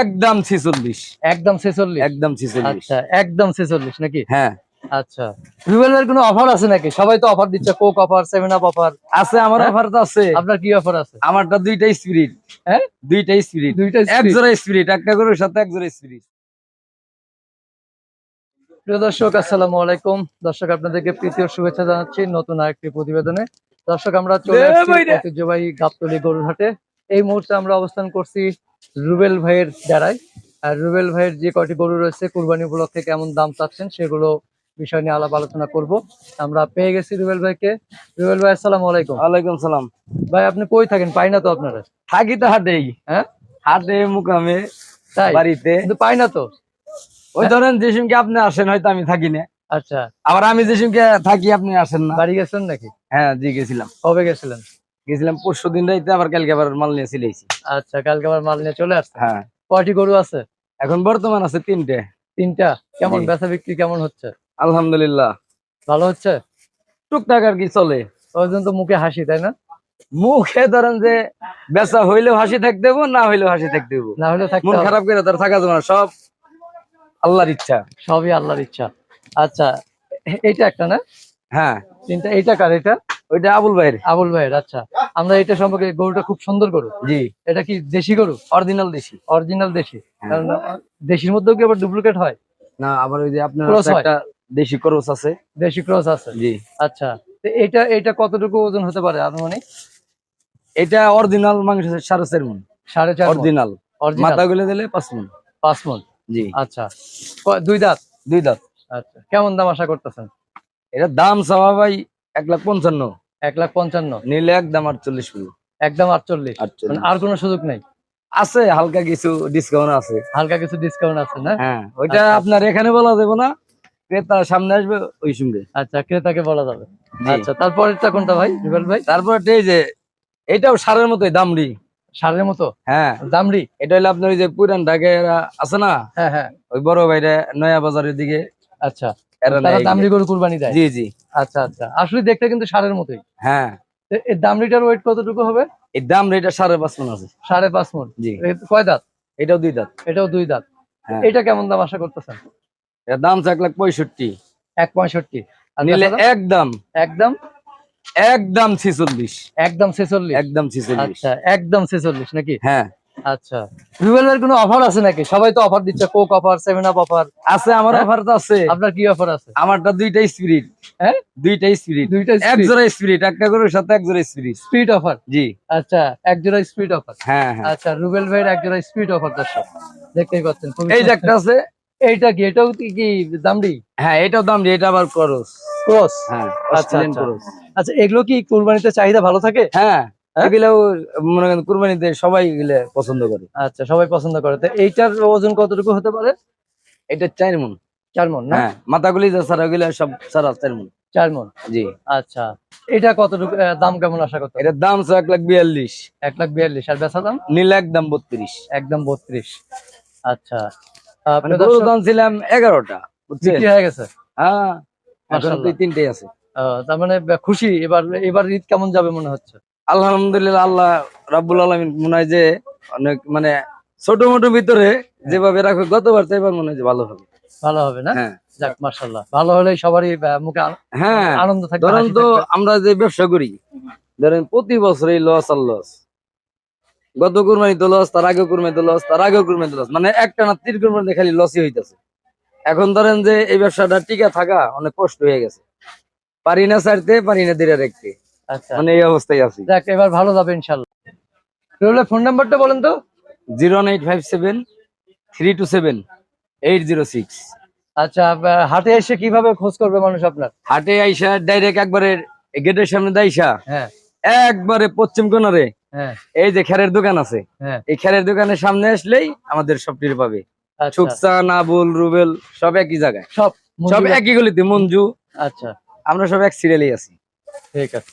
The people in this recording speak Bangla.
একদম ছিচল্লিশ। একদম ছেচল্লিশ? একদম ছিচল্লিশ। আচ্ছা একদম ছেচল্লিশ নাকি? হ্যাঁ। আচ্ছা। কোনো অফার আছে নাকি? সবাই তো অফার দিচ্ছে Coke offer seven up offer আছে আমার হ্যাঁ? অফার তো আছে। আপনার কি অফার আছে? আমারটা দুইটা স্পিরিট হ্যাঁ? দুইটা স্পিরিট দুইটা এক জোড়া স্পিরিট একটা গরুর সাথে এক জোড়া স্পিরিট প্রিয় দর্শক আসসালামু আলাইকুম। দর্শক আপনাদেরকে প্রীতীয় শুভেচ্ছা জানাচ্ছি নতুন আরেকটি প্রতিবেদনে। দর্শক আমরা চলে আসছি ঐতিহ্যবাহী গাবতলী গরুরহাটে এই মুহূর্তে আমরা অবস্থান করছি রুবেল ভাইয়ের দ্বারাই। আর রুবেল ভাইয়ের যে কয়টি গরু রয়েছে কুরবানি উপলক্ষে কেমন দাম চাচ্ছেন সেগুলো বিষয় নিয়ে আলাপ আলোচনা করব। আমরা পেয়ে গেছি রুবেল ভাইকে। রুবেল ভাই আসসালামু আলাইকুম। ওয়ালাইকুম সালাম। ভাই আপনি কই থাকেন? পাই না তো আপনারা? থাকি তো হাটেই। হ্যাঁ? হাটে মুকামে তাই? বাড়িতে। কিন্তু পাই না তো? ওই ধরেন যে সিমকে আপনি আসেন হয়তো আমি থাকি না। আচ্ছা। আবার আমি যে সিমকে থাকি আপনি আসেন না। বাড়ি গেছেন নাকি? হ্যাঁ জি গেছিলাম। কবে গেছিলেন? গেছিলাম পরশু দিন রাইতে আবার কালকে আবার মাল নিয়ে চলেছি আচ্ছা কালকে আবার মাল নিয়ে চলে আসছে হ্যাঁ। কয়টি গরু আছে? এখন বর্তমান আছে তিনটে। তিনটা? কেমন বেচা বিক্রি কেমন হচ্ছে? আলহামদুলিল্লাহ। ভালো হচ্ছে? টুকটাক আর কি চলে। ওই জন্য তো মুখে হাসি তাই না? মুখে ধরেন যে বেচা হইলেও হাসি থাকতে দেবো না হইলেও হাসি থাকতে দেবো না থাকতে মন খারাপ করে তার থাকা যাবে না সব আল্লাহর ইচ্ছা। সবই আল্লাহর ইচ্ছা। আচ্ছা এ- এইটা একটা না? হ্যাঁ। তিনটা এইটা কার এটা ওইটা আবুল ভাইয়ের। আবুল ভাইয়ের আচ্ছা। আমরা এটা সম্পর্কে গরুটা খুব সুন্দর গরু। জি। এটা কি দেশি গরু? অরিজিনাল দেশি। অরিজিনাল দেশি। হ্যাঁ। কারণ দেশির মধ্যেও কি আবার ডুপ্লিকেট হয়? না আবার ওই যে আপনার। একটা দেশি করস আছে। দেশি ক্রস আছে। জি। আচ্ছা। তো এটা এটা কতটুকু ওজন হতে পারে আনুমানিক? এটা অরিজিনাল মাংস সাড়ে চার মন। সাড়ে চার অরিজিনাল মাথা গুলে দিলে পাঁচ মন। পাঁচ মন। জি। আচ্ছা। দুই দাঁত? দুই দাঁত। আচ্ছা। কেমন দাম আশা করতেছেন? এটা দাম ভাই এক লাখ পঞ্চান্ন। এক লাখ পঞ্চান্ন। নিলে একদম আটচল্লিশ পুরো একদম আটচল্লিশ। মানে আর কোনো সুযোগ নেই? আছে হালকা কিছু ডিসকাউন্ট আছে। হালকা কিছু ডিসকাউন্ট আছে না? হ্যাঁ ওইটা আচ্ছা। আপনার এখানে বলা যাবে না ক্রেতা সামনে আসবে ওই সঙ্গে। আচ্ছা ক্রেতাকে বলা যাবে। আচ্ছা তারপরেরটা কোনটা ভাই রুবেল ভাই? তারপর এই যে এটাও সারের মতোই দামড়ি। সারের মতো? হ্যাঁ। দামড়ি? এটা হলো আপনার ওই যে পুরান ঢাকা আছে না? হ্যাঁ হ্যাঁ। ওই বড় ভাইরা নয়া বাজারের দিকে। আচ্ছা। এরা তারা দামড়ি গরু কুরবানি দেয়। জি জি। আচ্ছা আচ্ছা। আসলে দেখতে কিন্তু সারের মতোই। হ্যাঁ। দামড়িটার ওয়েট কতটুকু হবে? দাম সাড়ে পাঁচ মন আছে। সাড়ে পাঁচ মন। জি। কয় দাঁত? এটাও দুই দাঁত। এটাও দুই দাঁত। হ্যাঁ। এটা কেমন দাম আশা করতেছেন? এর দাম এক লাখ পঁয়ষট্টি। এক পঁয়ষট্টি। নিলে একদম। একদম? একদম ছিচল্লিশ। একদম ছেচল্লিশ। একদম ছিচল্লিশ। আচ্ছা একদম ছেচল্লিশ নাকি? হ্যাঁ। আচ্ছা। রুবেল ভাইয়ের কোনো অফার আছে নাকি? সবাই তো অফার দিচ্ছে Coke offer seven up offer আছে আমার হ্যাঁ? অফার তো আছে। আপনার কি অফার আছে? আমারটা দুইটা স্পিরিট হ্যাঁ? দুইটা স্পিরিট দুইটা এক জোড়া স্পিরিট একটা সাথে এক জোড়া স্পিরিট স্পিড অফার জি। আচ্ছা এক জোড়া স্পিড অফার হ্যাঁ হ্যাঁ। আচ্ছা রুবেল ভাইয়ের এক জোড়া স্পিড অফার দর্শক। দেখতেই পাচ্ছেন খুবই এই যে একটা আছে। এইটা কি? এটাও কি দামড়ি হ্যাঁ এটাও এটা আবার করস ক্রস হ্যাঁ আচ্ছা, আচ্ছা। আচ্ছা এগুলো কি কুরবানিতে চাহিদা ভালো থাকে? হ্যাঁ। হ্যাঁ? এগুলো মনে করেন কুরবানিতে সবাই এগুলো পছন্দ করে। আচ্ছা সবাই পছন্দ করে। তো এইটার ওজন কতটুকু হতে পারে? এটা চার মন। চার মন না? হ্যাঁ মাথাগুলি যা সারা ওগুলো সব সারা চার মন। চার মন? জি। আচ্ছা এটা কতটুকু দাম কেমন আশা করতে এটার দাম এক লাখ বিয়াল্লিশ। এক লাখ বিয়াল্লিশ। আর বেচা দাম? নীল একদম বত্রিশ। একদম বত্রিশ। আচ্ছা মানে দাম ছিলাম এগারোটা বিক্রি হয়ে গেছে? হ্যাঁ তিনটেই আছে। তার মানে খুশি। এবার এবার ঈদ কেমন যাবে মনে হচ্ছে? আলহামদুলিল্লাহ আল্লাহ রাব্বুল আলমিন মনে হয় যে অনেক মানে ছোট মোটো ভিতরে যেভাবে রাখো গতবার এবার মনে হয় যে ভালো হবে। ভালো হবে না? হ্যাঁ। যাক ভালো হলে সবারই মুখে হ্যাঁ আনন্দ ধরেন তো আমরা যে ব্যবসা করি ধরেন প্রতি বছর এই লস আর লস গত কুরবানি তো লস তার আগে কুরবানি তো লস তার আগে কুরবানি তো লস মানে একটা না তিন কুরবানি খালি লসই হইতেছে। এখন ধরেন যে এই ব্যবসাটা টিকা থাকা অনেক কষ্ট হয়ে গেছে। পারি না ছাড়তে পারি না ধীরে রাখতে। মানে এই অবস্থায় আছি। যাক এবার ভালো যাবে ইনশাল্লাহ। রুবেল ফোন নাম্বারটা বলেন তো? Zero eight five seven three two seven eight zero six. আচ্ছা হাটে এসে কীভাবে খোঁজ করবে মানুষ আপনার? হাটে আইসা ডাইরেক্ট একবারে গেটের সামনে দাইসা। হ্যাঁ। একবারে পশ্চিম কোনারে হ্যাঁ। এই যে খেরের দোকান আছে। হ্যাঁ। এই খেরের দোকানের সামনে আসলেই আমাদের সবটির পাবে। আচ্ছা। সুকসা নাবুল রুবেল সব একই জায়গায়। সব সব একই গলিতে মঞ্জু। আচ্ছা। আমরা সব এক সিরিয়ালেই আছি। ঠিক আছে।